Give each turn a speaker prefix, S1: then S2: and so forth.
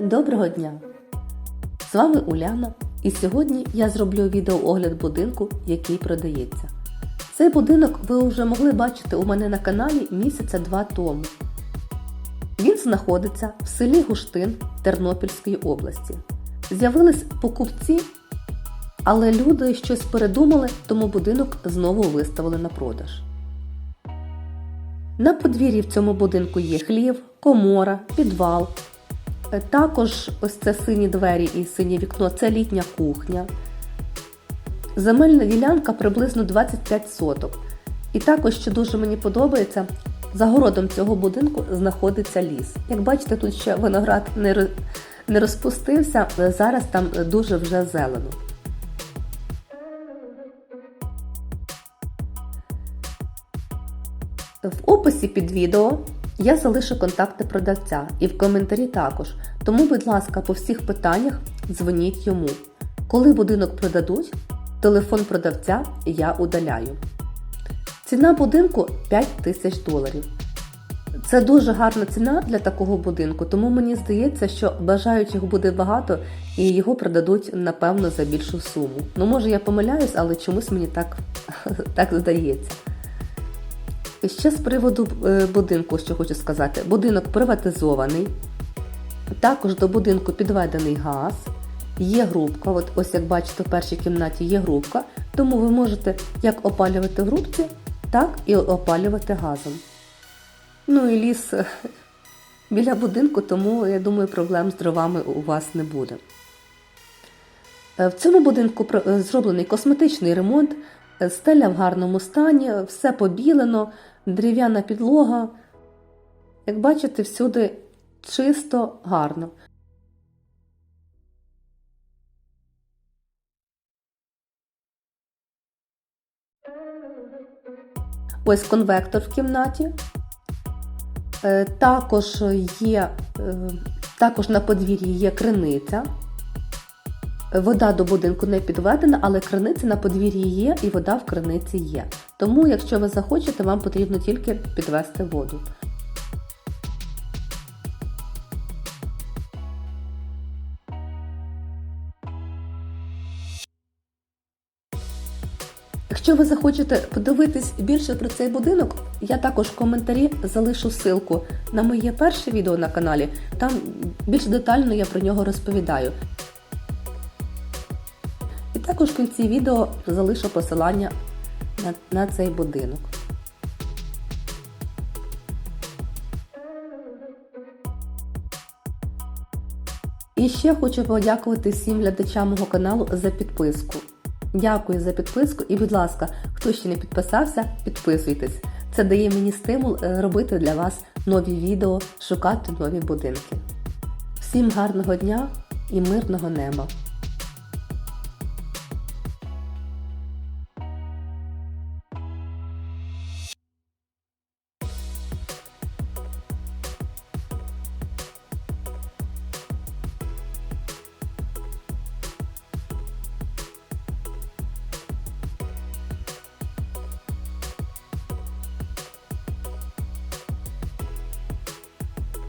S1: Доброго дня! З вами Уляна і сьогодні я зроблю відеоогляд будинку, який продається. Цей будинок ви вже могли бачити у мене на каналі місяця два тому. Він знаходиться в селі Гуштин Тернопільської області. З'явились покупці, але люди щось передумали, тому будинок знову виставили на продаж. На подвір'ї в цьому будинку є хлів, комора, підвал. Е, Також ось це сині двері і синє вікно це літня кухня. Земельна ділянка приблизно 25 соток. І також, що дуже мені подобається, за городом цього будинку знаходиться ліс. Як бачите, тут ще виноград не розпустився, е, зараз там дуже вже зелено. В описі під відео я залишу контакти продавця і в коментарі також. Тому, будь ласка, по всіх питаннях дзвоніть йому. Коли будинок продадуть, телефон продавця я удаляю. Ціна будинку 5 тисяч доларів. Це дуже гарна ціна для такого будинку, тому мені здається, що бажаючих буде багато і його продадуть, напевно, за більшу суму. Ну, може, я помиляюсь, але чомусь мені так, так здається. Ще з приводу е, будинку, що хочу сказати. Будинок приватизований. Також до будинку підведений газ, є грубка. От ось як бачите, в першій кімнаті є грубка, тому ви можете як опалювати в грубці, так і опалювати газом. Ну і ліс е, біля будинку, тому я думаю, проблем з дровами у вас не буде. Е, В цьому будинку зроблений косметичний ремонт, стеля в гарному стані, все побілено, дерев'яна підлога. Як бачите, всюди чисто, гарно. Ось конвектор в кімнаті. Е, Також є, е, також на подвір'ї є криниця. Вода до будинку не підведена, але криниця на подвір'ї є і вода в криниці є. Тому, якщо ви захочете, вам потрібно тільки підвести воду. Якщо ви захочете подивитись більше про цей будинок, я також в коментарі залишу ссылку на моє перше відео на каналі. Там більш детально я про нього розповідаю. Також в кінці відео залишу посилання на, на цей будинок. І ще хочу подякувати всім глядачам мого каналу за підписку. Дякую за підписку і, будь ласка, хто ще не підписався, підписуйтесь. Це дає мені стимул е, робити для вас нові відео, шукати нові будинки. Всім гарного дня і мирного неба!